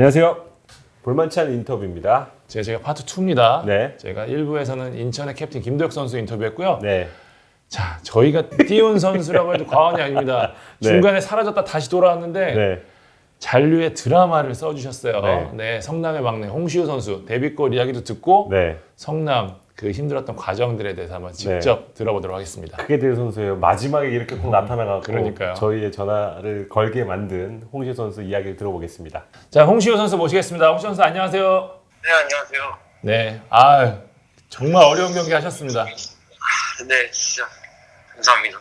안녕하세요. 볼만치 않은 인터뷰입니다. 제가, 제가 파트 2입니다. 네. 제가 1부에서는 인천의 캡틴 김도혁 선수 인터뷰했고요. 네. 자, 저희가 띄운 선수라고 해도 과언이 아닙니다. 네. 중간에 사라졌다 다시 돌아왔는데 네. 잔류의 드라마를 써주셨어요. 네. 네. 성남의 막내 홍시우 선수 데뷔골 이야기도 듣고 네. 성남 그 힘들었던 과정들에 대해서 한번 직접 들어보도록 하겠습니다. 크게 될 선수예요. 마지막에 이렇게 꼭 나타나가고 그러니까요. 저희의 전화를 걸게 만든 홍시 선수 이야기를 들어보겠습니다. 자, 홍시우 선수 모시겠습니다. 홍시우 선수 안녕하세요. 네, 안녕하세요. 네, 아 정말 어려운 경기 하셨습니다. 네, 진짜 감사합니다.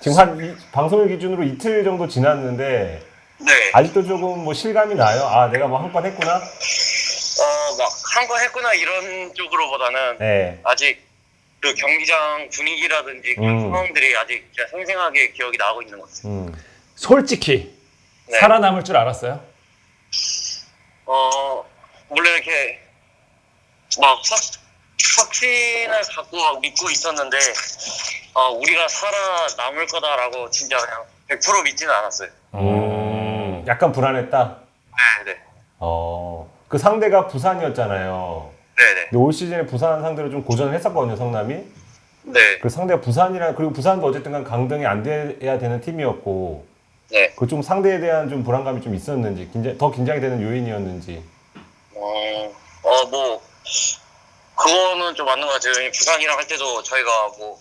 지금 한 이- 방송일 기준으로 이틀 정도 지났는데 네, 아직도 조금 뭐 실감이 나요. 아 내가 뭐한건 했구나. 어, 막 한 거 했구나 이런 쪽으로보다는 네. 아직 그 경기장 분위기라든지 그런 음. 상황들이 아직 진짜 생생하게 기억이 나고 있는 것 같아요. 음. 솔직히 네. 살아남을 줄 알았어요? 어, 원래 이렇게 막 확, 확신을 갖고 막 믿고 있었는데, 어, 우리가 살아남을 거다라고 진짜 그냥 100% 믿지는 않았어요. 음. 약간 불안했다. 네, 네. 어. 그 상대가 부산이었잖아요. 네, 네. 근데 올 시즌에 부산 상대로 좀 고전을 했었거든요, 성남이. 네, 그 상대가 부산이라 그리고 부산도 어쨌든 간 강등이 안 돼야 되는 팀이었고 네. 그 좀 상대에 대한 좀 불안감이 좀 있었는지 긴장, 더 긴장이 되는 요인이었는지 어, 어, 뭐, 그거는 좀 맞는 것 같아요. 부산이랑 할 때도 저희가 뭐,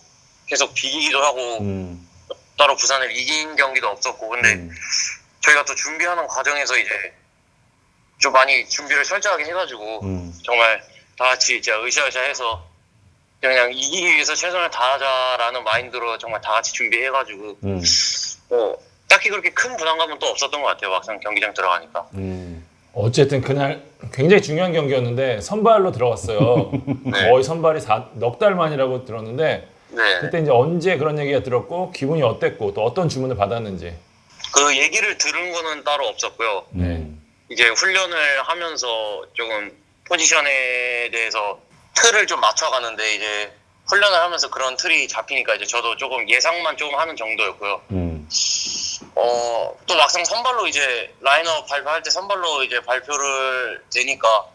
계속 비기기도 하고, 음, 따로 부산을 이긴 경기도 없었고, 근데 음, 저희가 또 준비하는 과정에서 이제, 좀 많이 준비를 철저하게 해가지고, 음, 정말 다 같이 진짜 으쌰으쌰 해서, 그냥 이기기 위해서 최선을 다하자라는 마인드로 정말 다 같이 준비해가지고, 음, 뭐, 딱히 그렇게 큰 부담감은 또 없었던 것 같아요. 막상 경기장 들어가니까. 음. 어쨌든 그날 굉장히 중요한 경기였는데 선발로 들어갔어요. 네. 거의 선발이 넉 달 만이라고 들었는데 네. 그때 이제 언제 그런 얘기가 들었고 기분이 어땠고 또 어떤 주문을 받았는지. 그 얘기를 들은 거는 따로 없었고요. 네. 이제 훈련을 하면서 조금 포지션에 대해서 틀을 좀 맞춰가는데 이제 훈련을 하면서 그런 틀이 잡히니까 이제 저도 조금 예상만 조금 하는 정도였고요. 음, 어, 또 막상 선발로 이제 라인업 발표할 때 선발로 이제 발표를 되니까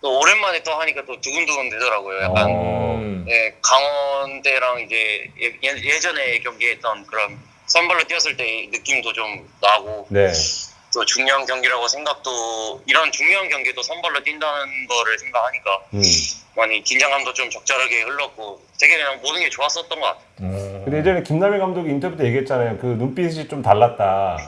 또 오랜만에 또 하니까 또 두근두근 되더라고요. 약간 어. 음. 예, 강원대랑 이제 예, 예전에 경기했던 그런 선발로 뛰었을 때 느낌도 좀 나고 네, 또 중요한 경기라고 생각도 이런 중요한 경기도 선발로 뛴다는 거를 생각하니까 음. 많이 긴장감도 좀 적절하게 흘렀고 되게 그냥 모든 게 좋았었던 것 같아요. 음. 근데 예전에 김남일 감독이 인터뷰 때 얘기했잖아요. 그 눈빛이 좀 달랐다.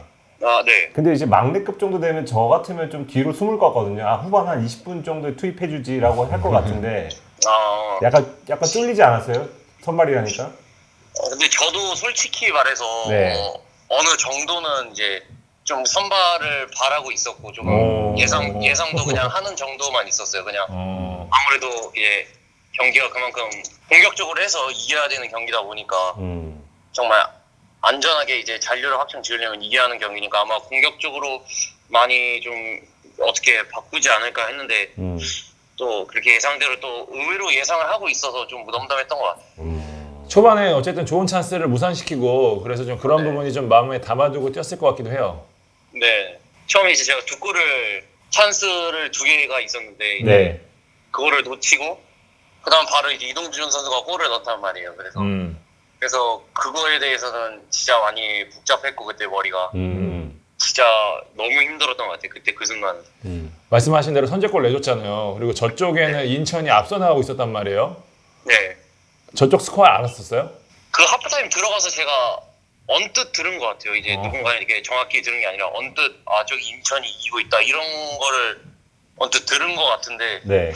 아, 네. 근데 이제 막내급 정도 되면 저 같으면 좀 뒤로 숨을 것 같거든요. 아, 후반 한 20분 정도에 투입해주지라고 할 것 같은데 아, 약간, 약간 쫄리지 않았어요? 선발이라니까? 어, 근데 저도 솔직히 말해서 네. 어, 어느 정도는 이제 좀 선발을 바라고 있었고 좀 오. 예상 예상도 그냥 하는 정도만 있었어요. 그냥 어. 아무래도 이제 경기가 그만큼 공격적으로 해서 이겨야 되는 경기다 보니까 음, 정말 안전하게 이제 잔류를 확정 지으려면 이겨야 하는 경기니까 아마 공격적으로 많이 좀 어떻게 바꾸지 않을까 했는데 음, 또 그렇게 예상대로 또 의외로 예상을 하고 있어서 좀 무덤덤했던 것 같아요. 음. 초반에 어쨌든 좋은 찬스를 무산시키고 그래서 좀 그런 네. 부분이 좀 마음에 담아두고 뛰었을 것 같기도 해요. 네. 처음에 이제 제가 두 골을 찬스를 두 개가 있었는데 네. 그거를 놓치고 그다음 바로 이제 이동준 선수가 골을 넣었단 말이에요. 그래서 음. 그래서 그거에 대해서는 진짜 많이 복잡했고 그때 머리가 음, 진짜 너무 힘들었던 것 같아요. 그때 그 순간. 음. 말씀하신 대로 선제골 내줬잖아요. 그리고 저쪽에는 인천이 앞서 나가고 있었단 말이에요. 네. 저쪽 스코어 알았었어요? 그 하프타임 들어가서 제가 언뜻 들은 것 같아요. 이제 어. 누군가 이렇게 정확히 들은 게 아니라 언뜻 아 저기 인천이 이기고 있다 이런 거를 언뜻 들은 것 같은데 네.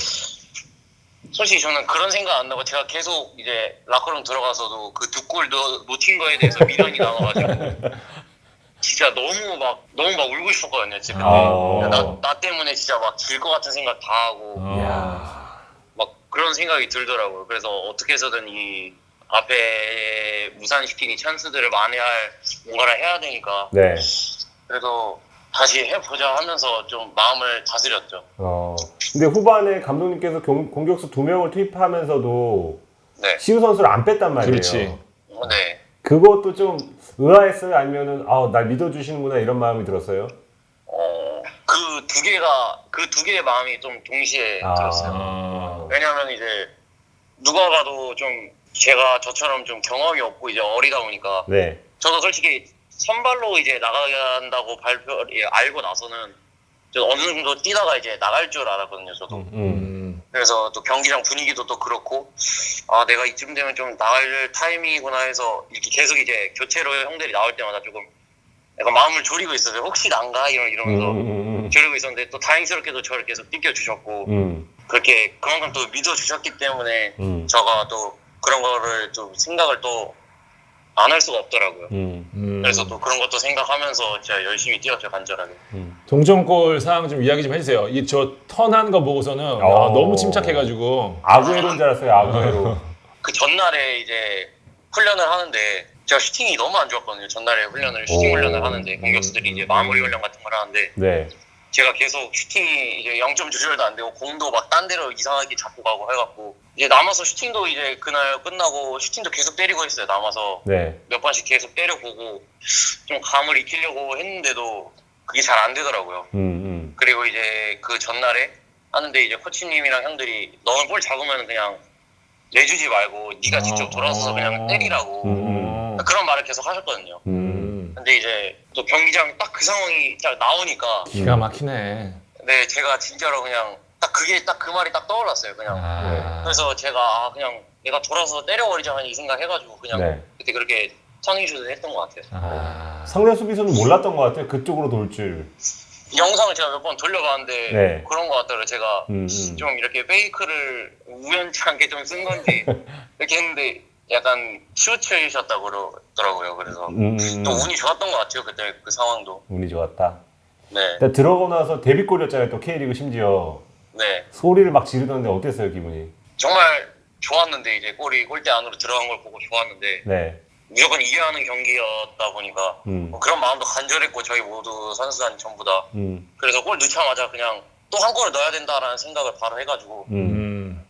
솔직히 저는 그런 생각 안 나고 제가 계속 이제 라커룸 들어가서도 그 두 골 놓친 거에 대해서 미련이 남아가지고 진짜 너무 막 너무 막 울고 싶었거든요. 그때 어. 나, 나 때문에 진짜 막 질 것 같은 생각 다 하고 어. 막 그런 생각이 들더라고요. 그래서 어떻게 해서든 이 앞에 무산시킨 이 찬스들을 만회할 뭔가를 해야 되니까 네. 그래도 다시 해보자 하면서 좀 마음을 다스렸죠. 어. 근데 후반에 감독님께서 공, 공격수 두 명을 투입하면서도 네. 시우 선수를 안 뺐단 말이에요. 그렇지. 어, 네. 그것도 좀 의아했어요? 아니면은, 아, 날 믿어주시는구나 이런 마음이 들었어요? 어, 그 두 개가 그 두 개의 마음이 좀 동시에 아. 들었어요. 아, 왜냐면 이제 누가 봐도 좀 제가 저처럼 좀 경험이 없고 이제 어리다 보니까 네. 저도 솔직히 선발로 이제 나간다고 발표 예, 알고 나서는 저 어느 정도 뛰다가 이제 나갈 줄 알았거든요. 저도. 음, 음. 음. 그래서 또 경기장 분위기도 또 그렇고 아 내가 이쯤 되면 좀 나갈 타이밍이구나 해서 이렇게 계속 이제 교체로 형들이 나올 때마다 조금 약간 마음을 졸이고 있었어요. 혹시 난가 이러- 음, 이러면서 음, 음, 졸이고 있었는데 또 다행스럽게도 저를 계속 뛰겨 주셨고 음, 그렇게 그만큼 또 믿어 주셨기 때문에 음, 저가 또 그런 거를 좀 생각을 또 안 할 수가 없더라고요. 음, 음. 그래서 또 그런 것도 생각하면서 제가 열심히 뛰었죠 간절하게. 음. 동점골 상황 좀 이야기 좀 해주세요. 이 저 턴한 거 보고서는 아, 어. 너무 침착해가지고 아구에로인 줄 알았어요. 아구에로. 그 전날에 이제 훈련을 하는데 제가 슈팅이 너무 안 좋았거든요. 전날에 훈련을 슈팅 오. 훈련을 하는데 공격수들이 이제 마무리 훈련 같은 걸 하는데 네. 제가 계속 슈팅이 이제 0점 조절도 안 되고 공도 막 딴 데로 이상하게 잡고 가고 해갖고 이제 남아서 슈팅도 이제 그날 끝나고 슈팅도 계속 때리고 했어요. 남아서 네. 몇 번씩 계속 때려보고 좀 감을 익히려고 했는데도 그게 잘 안 되더라고요. 음, 음. 그리고 이제 그 전날에 하는데 이제 코치님이랑 형들이 너는 볼 잡으면 그냥 내주지 말고 네가 직접 돌아서서 그냥 때리라고 음, 그런 말을 계속 하셨거든요. 음. 음. 근데 이제 또 경기장 딱 그 상황이 딱 나오니까 기가 막히네. 네 제가 진짜로 그냥 딱 그게 딱 그 말이 딱 떠올랐어요. 그냥 아. 그래서 제가 아, 그냥 내가 돌아서 때려버리자 이 생각 해가지고 그냥 네. 그때 그렇게 선의슛을 했던 것 같아요. 아. 상대 수비수는 몰랐던 것 같아요. 그쪽으로 돌 줄. 영상을 제가 몇 번 돌려봤는데 네. 그런 것 같더라고요. 제가 음, 음. 좀 이렇게 페이크를 우연치 않게 좀 쓴 건지 이렇게 했는데 약간 슈트이셨다고 그러더라고요. 그래서 음, 음. 또 운이 좋았던 것 같아요. 그때 그 상황도. 운이 좋았다. 네, 일단 들어가고 나서 데뷔골이었잖아요. 또 K리그 심지어 네. 소리를 막 지르던데 어땠어요 기분이? 정말 좋았는데 이제 골이 골대 안으로 들어간 걸 보고 좋았는데 네. 무조건 이겨야 하는 경기였다 보니까 음. 뭐 그런 마음도 간절했고 저희 모두 선수단 전부 다 음. 그래서 골 넣자마자 그냥 또 한 골을 넣어야 된다라는 생각을 바로 해가지고 음.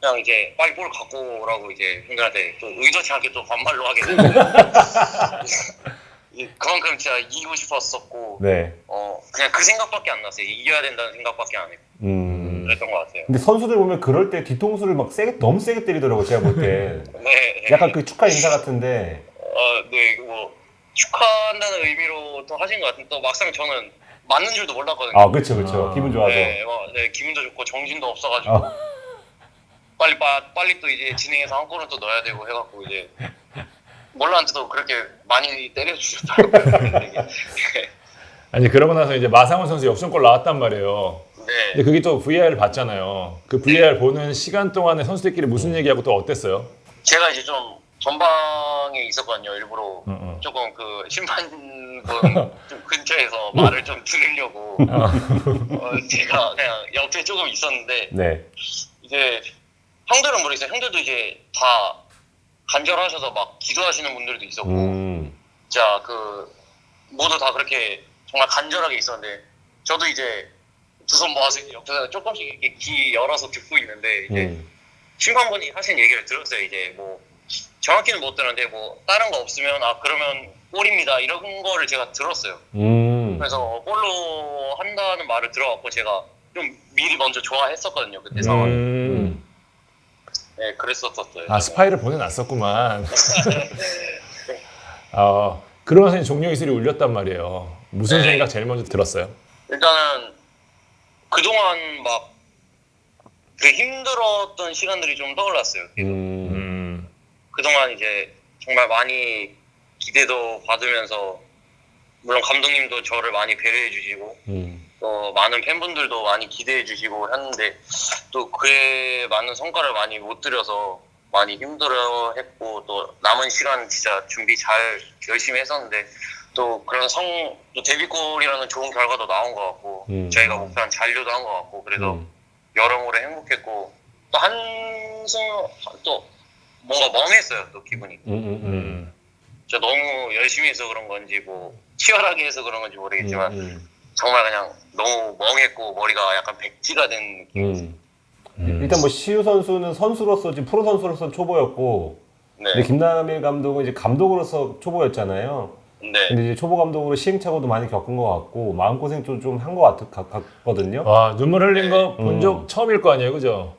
음. 그냥 이제 빨리 볼 갖고 오라고 이제 형들한테 또 의도치 않게 또 반말로 하게 되고 이- 그만큼 진짜 이기고 싶었었고 네. 어 그냥 그 생각밖에 안 났어요 이겨야 된다는 생각밖에 안 했고 음. 그랬던 것 같아요 근데 선수들 보면 그럴 때 뒤통수를 막 세게 너무 세게 때리더라고 제가 볼 때. 네 약간 그 축하 인사 같은데. 어네 뭐 축하한다는 의미로 또 하신 것 같은데 또 막상 저는 맞는 줄도 몰랐거든요 아 그렇죠 그렇죠. 아. 기분 좋아서. 네, 뭐, 네 기분도 좋고 정신도 없어가지고 어. 빨리 빠, 빨리 또 이제 진행해서 한 골은 또 넣어야 되고 해갖고 이제 몰랐는데도 그렇게 많이 때려주셨더라고요. 아니 그러고 나서 이제 마상원 선수 역전골 나왔단 말이에요. 근데 네, 그게 또 VAR 봤잖아요. 그 VAR 보는 시간 동안에 선수들끼리 무슨 얘기하고 또 어땠어요? 제가 이제 좀 전방에 있었거든요. 일부러 응, 응. 조금 그 심판분 좀 근처에서 말을 좀 들으려고 어, 제가 그냥 옆에 조금 있었는데 네. 이제 형들은 모르겠어요. 형들도 이제 다 간절하셔서 막 기도하시는 분들도 있었고 음. 진짜 그 모두 다 그렇게 정말 간절하게 있었는데 저도 이제 두 손 모아서 옆에서 조금씩 이렇게 귀 열어서 듣고 있는데 이제 음. 심판분이 하신 얘기를 들었어요. 이제 뭐 정확히는 못 들었는데 뭐 다른 거 없으면 아 그러면 골입니다 이런 거를 제가 들었어요. 음. 그래서 골로 한다는 말을 들어갖고 제가 좀 미리 먼저 좋아했었거든요 그때 상황. 을 음. 네 그랬었었어요. 아 스파이를 보내놨었구만. 어, 그러면서 이제 종료 이슬이 울렸단 말이에요. 무슨 네. 생각 제일 먼저 들었어요? 일단은 그동안 막그 힘들었던 시간들이 좀 떠올랐어요. 음. 음. 그동안 이제 정말 많이 기대도 받으면서 물론 감독님도 저를 많이 배려해 주시고 음. 또 많은 팬분들도 많이 기대해 주시고 했는데 또 그에 맞는 성과를 많이 못 드려서 많이 힘들어 했고 또 남은 시간 진짜 준비 잘 열심히 했었는데 또 그런 성, 또 데뷔골이라는 좋은 결과도 나온 것 같고 음. 저희가 목표한 잔류도 한 것 같고 그래서 음. 여러모로 행복했고 또 한승 또 뭔가 멍했어요 또 기분이 음. 음. 음. 음. 저 너무 열심히 해서 그런 건지 뭐 치열하게 해서 그런 건지 모르겠지만 음. 정말 그냥 너무 멍했고 머리가 약간 백지가 된 느낌. 음. 음. 일단 뭐 시우 선수는 선수로서 지금 프로 선수로서 초보였고 네. 근데 김남일 감독은 이제 감독으로서 초보였잖아요. 네. 근데 이제 초보 감독으로 시행착오도 많이 겪은 것 같고 마음고생 좀한 것 같거든요. 와 눈물 흘린 거 본적 음. 처음일 거 아니에요, 그죠?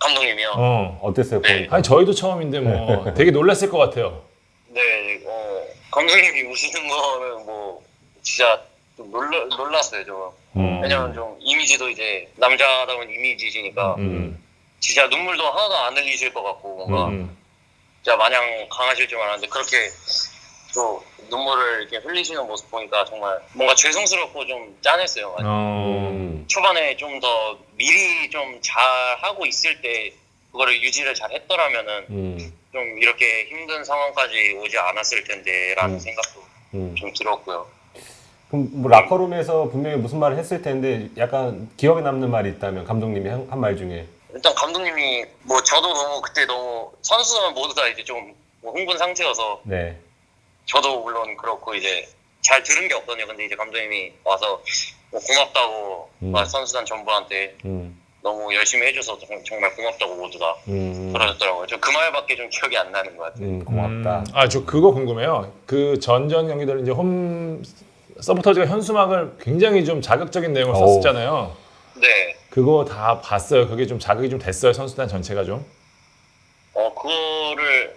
감독님이요. 어. 어땠어요? 네. 보니까? 아니 저희도 처음인데 뭐 되게 놀랐을 것 같아요. 네, 어, 감독님이 우시는 거는 뭐 진짜 좀 놀라, 놀랐어요, 저. 음. 왜냐면 좀 이미지도 이제 남자다운 이미지시니까 음. 진짜 눈물도 하나도 안 흘리실 것 같고 뭔가 음. 진짜 마냥 강하실 줄 알았는데 그렇게 또 눈물을 이렇게 흘리시는 모습 보니까 정말 뭔가 죄송스럽고 좀 짠했어요. 어. 음. 초반에 좀 더 미리 좀 잘 하고 있을 때 그거를 유지를 잘 했더라면은 음. 좀 이렇게 힘든 상황까지 오지 않았을 텐데라는 음. 생각도 음. 좀 들었고요. 그럼 뭐 라커룸에서 분명히 무슨 말을 했을 텐데 약간 기억에 남는 말이 있다면 감독님이 한 말 중에 일단 감독님이 뭐 저도 너무 그때 너무 선수는 모두 다 이제 좀뭐 흥분 상태여서 네. 저도 물론 그렇고 이제 잘 들은 게 없거든요. 근데 이제 감독님이 와서 뭐 고맙다고 음. 막 선수단 전부한테 음. 너무 열심히 해줘서 정- 정말 고맙다고 모두 다 음. 그러셨더라고요. 저 그 말밖에 좀 기억이 안 나는 것 같아요. 음, 고맙다. 아, 저 그거 궁금해요. 그 전전 경기들 이제 홈 서포터즈가 현수막을 굉장히 좀 자극적인 내용을 어우. 썼었잖아요. 네. 그거 다 봤어요. 그게 좀 자극이 좀 됐어요. 선수단 전체가 좀. 어 그거를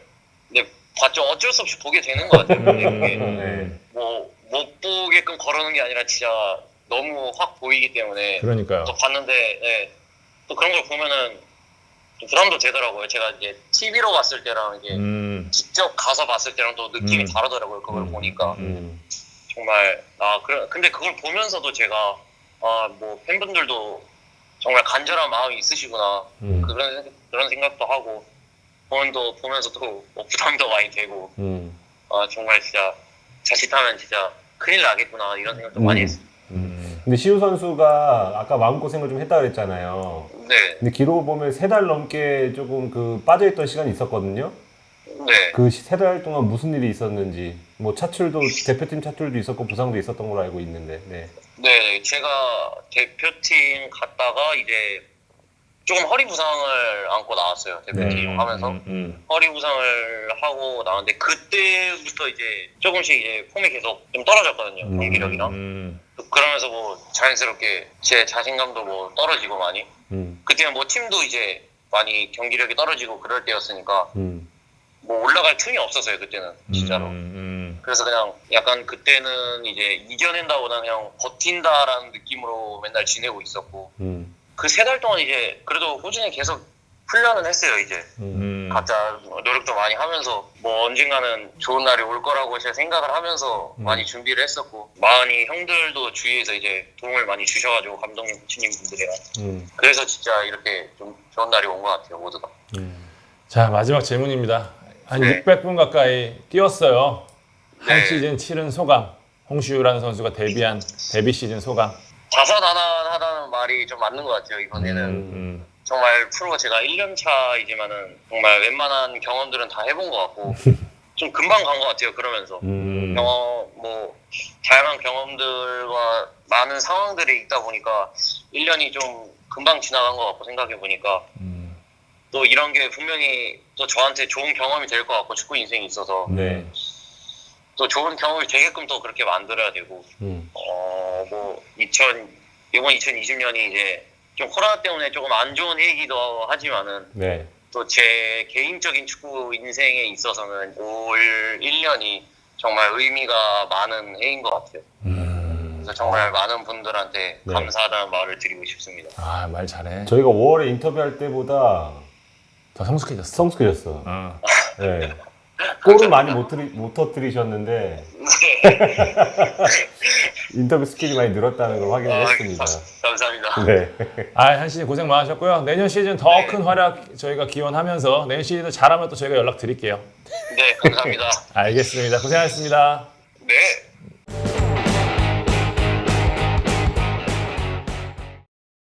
네 봤죠. 어쩔 수 없이 보게 되는 것 같아요. 근데 그게 네. 뭐못 보게끔 걸어놓은 게 아니라 진짜 너무 확 보이기 때문에 그러니까요. 또 봤는데 네, 또 그런 걸 보면은 좀 부담도 되더라고요. 제가 이제 TV로 봤을 때랑 이게 음. 직접 가서 봤을 때랑 또 느낌이 음. 다르더라고요. 그걸 음. 보니까 음. 정말 아 그래 근데 그걸 보면서도 제가 아 뭐 팬분들도 정말 간절한 마음이 있으시구나 음. 그런 생- 그런 생각도 하고 보면도 보면서 또 뭐 부담도 많이 되고 음. 아 정말 진짜 자칫하면 진짜 큰일 나겠구나 이런 생각도 음. 많이 했어요. 음. 근데 시우 선수가 아까 마음고생을 좀 했다 그랬잖아요. 네, 근데 기록을 보면 세 달 넘게 조금 그 빠져있던 시간이 있었거든요. 네. 그 세 달 동안 무슨 일이 있었는지 뭐 차출도 대표팀 차출도 있었고 부상도 있었던 걸로 알고 있는데 네. 네, 제가 대표팀 갔다가 이제 조금 허리 부상을 안고 나왔어요. 대표팀 네. 하면서 음, 음. 허리 부상을 하고 나왔는데 그때부터 이제 조금씩 이제 폼이 계속 좀 떨어졌거든요. 음. 경기력이랑. 음. 그러면서 뭐 자연스럽게 제 자신감도 뭐 떨어지고 많이. 음. 그때는 뭐 팀도 이제 많이 경기력이 떨어지고 그럴 때였으니까 음. 뭐 올라갈 틈이 없었어요. 그때는 진짜로. 음, 그래서 그냥 약간 그때는 이제 이겨낸다보다 그냥 버틴다라는 느낌으로 맨날 지내고 있었고 음. 그 세 달 동안 이제 그래도 꾸준히 계속 훈련은 했어요 이제 음. 음. 각자 노력도 많이 하면서 뭐 언젠가는 좋은 날이 올 거라고 제가 생각을 하면서 음. 많이 준비를 했었고 많이 형들도 주위에서 이제 도움을 많이 주셔가지고 감독님 코치님 분들이랑 음. 그래서 진짜 이렇게 좀 좋은 날이 온 것 같아요 모두가 음. 자 마지막 질문입니다. 한 네. 600분 가까이 뛰었어요. 한 네. 시즌 치른 소감. 홍시우라는 선수가 데뷔한 데뷔 시즌 소감. 다사다난하다는 말이 좀 맞는 것 같아요 이번에는 음. 정말 프로가 제가 1년 차이지만은 정말 웬만한 경험들은 다 해본 것 같고 좀 금방 간 것 같아요 그러면서 음. 경험 뭐 다양한 경험들과 많은 상황들이 있다 보니까 1년이 좀 금방 지나간 것 같고 생각해 보니까 음. 또 이런 게 분명히 또 저한테 좋은 경험이 될 것 같고 축구 인생이 있어서 네. 또 좋은 경험이 되게끔 또 그렇게 만들어야 되고 음. 어뭐 2000 이번 2020년이 이제 좀 코로나 때문에 조금 안 좋은 해이기도 하지만은 네. 또 제 개인적인 축구 인생에 있어서는 올 1년이 정말 의미가 많은 해인 것 같아요. 음. 그래서 정말 많은 분들한테 네. 감사하다는 말을 드리고 싶습니다. 아 말 잘해. 저희가 5월에 인터뷰할 때보다 더 성숙해졌어. 성숙해졌어. 어. 네. 골을 많이 못, 터리, 못 터뜨리셨는데 인터뷰 스킬이 많이 늘었다는 걸 아, 확인했습니다. 감사합니다. 네. 아, 한 시즌 고생 많으셨고요. 내년 시즌 더 네. 큰 활약 저희가 기원하면서 내년 시즌도 잘하면 또 저희가 연락 드릴게요. 네, 감사합니다. 알겠습니다. 고생하셨습니다. 네.